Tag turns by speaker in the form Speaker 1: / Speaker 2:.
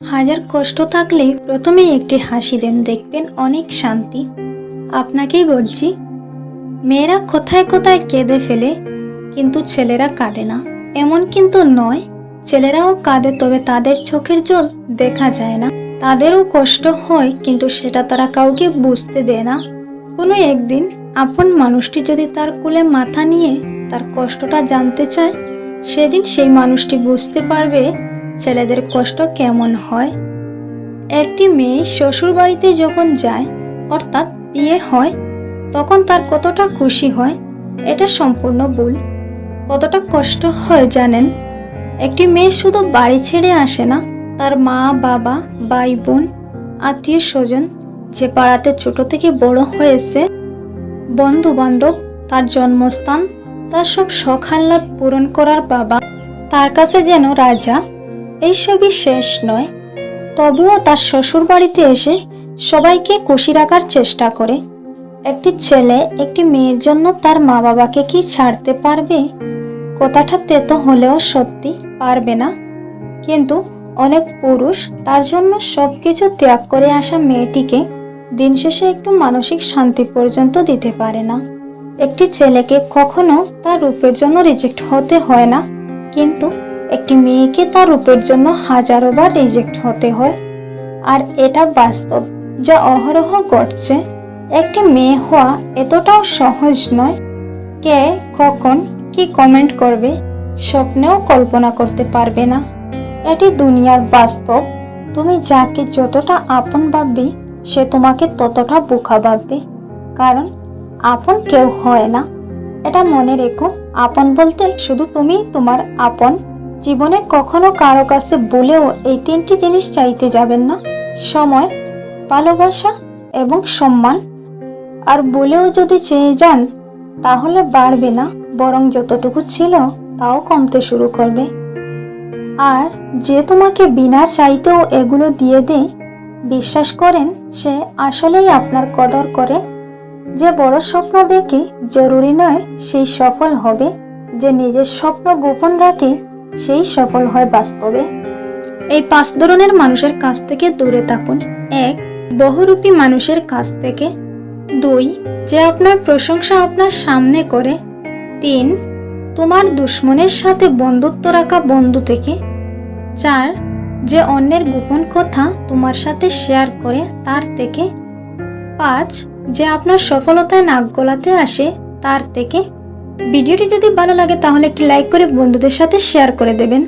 Speaker 1: হাজার কষ্ট থাকলে প্রথমেই একটি হাসি দেন, দেখবেন অনেক শান্তি। আপনাকেই বলছি, মেয়েরা কোথায় কোথায় কেঁদে ফেলে, কিন্তু ছেলেরা কাঁদে না। এমন কিন্তু নয়, ছেলেরাও কাঁদে, তবে তাদের চোখের জল দেখা যায় না। তাদেরও কষ্ট হয়, কিন্তু সেটা তারা কাউকে বুঝতে দেয় না। কোনো একদিন আপন মানুষটি যদি তার কুলে মাথা নিয়ে তার কষ্টটা জানতে চায়, সেদিন সেই মানুষটি বুঝতে পারবে ছেলেদের কষ্ট কেমন হয়? একটি মেয়ে শ্বশুর বাড়িতে যখন যায়, অর্থাৎ বিয়ে হয়, তখন তার কতটা খুশি হয়, এটা সম্পূর্ণ ভুল। কতটা কষ্ট হয় জানেন? একটি মেয়ে শুধু বাড়ি ছেড়ে আসে না, তার মা, বাবা ভাই বোন আত্মীয় স্বজন যে পাড়াতে ছোট থেকে বড় হয়েছে বন্ধু বান্ধব তার জন্মস্থান, তার সব শখ পূরণ করার বাবা, তার কাছে যেন রাজা এইসবই শেষ নয়। তবুও তার শ্বশুর বাড়িতে এসে সবাইকে খুশি রাখার চেষ্টা করে। একটি ছেলে, একটি মেয়ের জন্য তার মা বাবাকে কি ছাড়তে পারবে? কথাটা তেতো হলেও সত্যি, পারবে না। কিন্তু অনেক পুরুষ তার জন্য সব কিছু ত্যাগ করে আসা মেয়েটিকে দিন শেষে একটু মানসিক শান্তি পর্যন্ত দিতে পারে না। একটি ছেলেকে কখনো তার রূপের জন্য রিজেক্ট হতে হয় না। কিন্তু একটি মেয়েকে তার রূপের জন্য হাজারো বার রিজেক্ট হতে হয়। আর এটা বাস্তব, যা অহরহ ঘটছে। একটি মেয়ে হওয়া এতটাও সহজ নয়। কে, কখন, কি কমেন্ট করবে, স্বপ্নেও কল্পনা করতে পারবে না। এটি দুনিয়ার বাস্তব। তুমি যাকে যতটা আপন ভাববে, সে তোমাকে ততটা বোকা ভাববে। কারণ, আপন কেউ হয় না। এটা মনে রেখো, আপন বলতে শুধু তুমি তোমার আপন জীবনে কখনো কারও কাছে বলেও এই তিনটি জিনিস চাইতে যাবেন না। সময়, ভালোবাসা এবং সম্মান। আর বলেও যদি চেয়ে যান, তাহলে বাড়বে না, বরং যতটুকু ছিল তাও কমতে শুরু করবে। আর যে তোমাকে বিনা চাইতেও এগুলো দিয়ে দেয় বিশ্বাস করেন, সে আসলেই আপনার কদর করে। যে বড় স্বপ্ন দেখে জরুরি নয়, সেই সফল হবে। যে নিজের স্বপ্ন গোপন রাখে সেই সফল হয় বাস্তবে। এই পাঁচ ধরনের মানুষের কাছ থেকে দূরে থাকুন। এক, বহুরূপী মানুষের কাছ থেকে। দুই, যে আপনার প্রশংসা আপনার সামনে করে। তিন, তোমার দুশ্মনের সাথে বন্ধুত্ব রাখা বন্ধু থেকে। চার, যে অন্যের গোপন কথা তোমার সাথে শেয়ার করে তার থেকে। পাঁচ, যে আপনার সফলতায় নাক গলাতে আসে তার থেকে। ভিডিওটি যদি ভালো লাগে তাহলে একটি লাইক করে বন্ধুদের সাথে শেয়ার করে দেবেন।